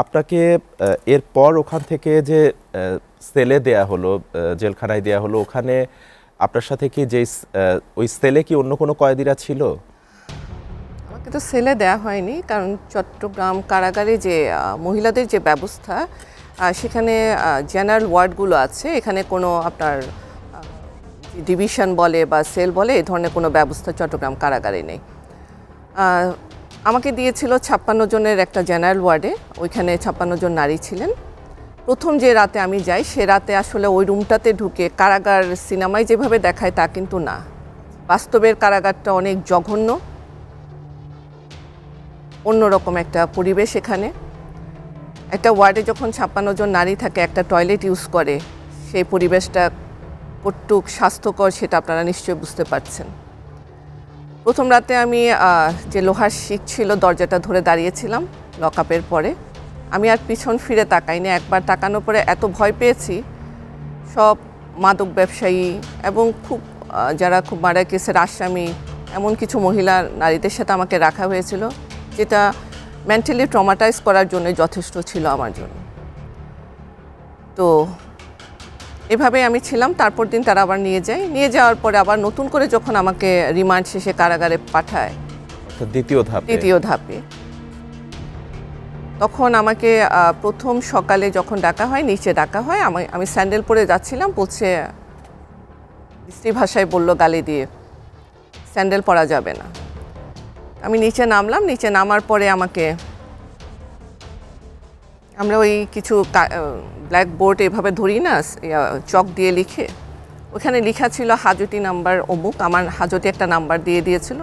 আপনাকে এরপর ওখান থেকে যে সেলে দেয়া হলো জেলখানায় দেয়া হলো, ওখানে আপনার সাথে কি যে ওই সেলে কি অন্য কোনো কয়েদিরা ছিল? আমাকে তো সেলে দেওয়া হয়নি, কারণ চট্টগ্রাম কারাগারে যে মহিলাদের যে ব্যবস্থা সেখানে জেনারেল ওয়ার্ডগুলো আছে, এখানে কোনো আপনার ডিভিশন বলে বা সেল বলে এই ধরনের কোনো ব্যবস্থা চট্টগ্রাম কারাগারে নেই। আমাকে দিয়েছিল ছাপ্পান্ন জনের একটা জেনারেল ওয়ার্ডে, ওইখানে ছাপ্পান্ন জন নারী ছিলেন। প্রথম যে রাতে আমি যাই, সে রাতে আসলে ওই রুমটাতে ঢুকে কারাগার সিনেমায় যেভাবে দেখায় তা কিন্তু না। বাস্তবের কারাগারটা অনেক জঘন্য, অন্যরকম একটা পরিবেশ এখানে। একটা ওয়ার্ডে যখন ছাপ্পান্ন জন নারী থাকে, একটা টয়লেট ইউজ করে, সেই পরিবেশটা কটুক স্বাস্থ্যকর সেটা আপনারা নিশ্চয়ই বুঝতে পারছেন। প্রথম রাতে আমি যে লোহার শিক ছিল দরজাটা ধরে দাঁড়িয়েছিলাম লকআপের পরে। আমি আর পিছন ফিরে তাকাইনি। একবার তাকানোর পরে এত ভয় পেয়েছি। সব মাদক ব্যবসায়ী এবং খুব যারা খুব মারা কেসের আসামি, এমন কিছু মহিলা, নারীদের সাথে আমাকে রাখা হয়েছিল, যেটা মেন্টালি ট্রমাটাইজ করার জন্য যথেষ্ট ছিল আমার জন্য। তো এভাবে আমি ছিলাম। তারপর দিন তারা আবার নিয়ে যায়। নিয়ে যাওয়ার পরে আবার নতুন করে যখন আমাকে রিমান্ড শেষে কারাগারে পাঠায়। দ্বিতীয় ধাপ? দ্বিতীয় ধাপে। তখন আমাকে প্রথম সকালে যখন ডাকা হয় নিচে ডাকা হয় আমি আমি স্যান্ডেল পরে যাচ্ছিলাম বলছে স্ত্রী ভাষায় বলল গালি দিয়ে স্যান্ডেল পরা যাবে না। আমি নিচে নামলাম। নিচে নামার পরে আমাকে আমরা ওই কিছু ব্ল্যাক বোর্ড এভাবে ধরি না চক দিয়ে লিখে। ওখানে লেখা ছিল হাজতি নাম্বার অমুক, আমার হাজতি একটা নাম্বার দিয়ে দিয়েছিল।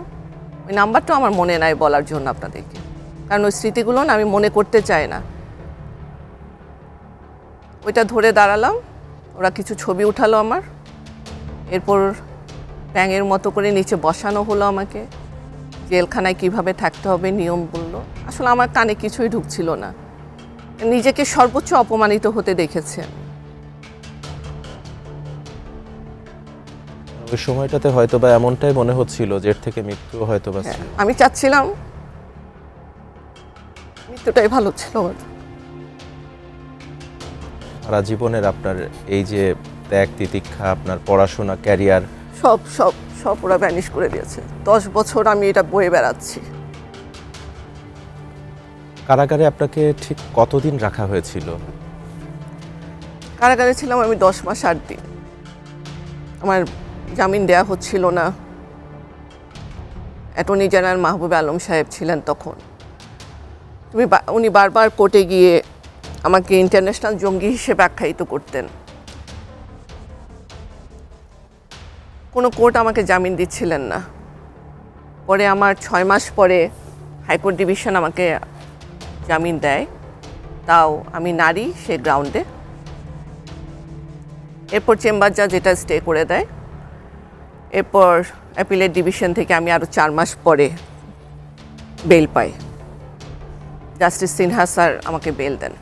ওই নাম্বারটা আমার মনে নাই বলার জন্য আপনাদেরকে। কারণ ওই স্মৃতিগুলো না আমি মনে করতে চাই না। ওইটা ধরে দাঁড়ালাম, ওরা কিছু ছবি উঠালো আমার। এরপর ব্যাঙের মতো করে নিচে বসানো হলো আমাকে। জেলখানায় কীভাবে থাকতে হবে, নিয়ম বলল। আসলে আমার কানে কিছুই ঢুকছিল না। নিজেকে সর্বোচ্চ অপমানিত হতে দেখেছে। ওই সময়টাতে হয়তো বা এমনটাই মনে হচ্ছিল যে এর থেকে মৃত্যু হয়তো বা হ্যাঁ, আমি চাচ্ছিলাম মৃত্যুটাই ভালো ছিল। আমার সারা জীবনের আপনার এই যে ত্যাগ তিতিক্ষা আপনার পড়াশোনা ক্যারিয়ার সব সব সব ওরা ভ্যানিশ করে দিয়েছে। দশ বছর আমি এটা বয়ে বেড়াচ্ছি। কারাগারে আপনাকে ঠিক কতদিন রাখা হয়েছিল? কারাগারে ছিলাম আমি দশ মাস আট দিন। আমার জামিন দেয়া হচ্ছিল না। অ্যাটর্নি জেনারেল মাহবুব আলম সাহেব ছিলেন তখন। তুমি উনি বারবার কোর্টে গিয়ে আমাকে ইন্টারন্যাশনাল জঙ্গি হিসেবে আখ্যায়িত করতেন। কোনো কোর্ট আমাকে জামিন দিচ্ছিলেন না। পরে আমার ছয় মাস পরে হাইকোর্ট ডিভিশন আমাকে জামিন দেয়, তাও আমি নারী, সে গ্রাউন্ডে এরপর চেম্বার যা যেটা স্টে করে দেয়। এরপর অ্যাপিলের ডিভিশন থেকে আমি আরও চার মাস পরে বেল পাই। জাস্টিস সিনহা স্যার আমাকে বেল দেন।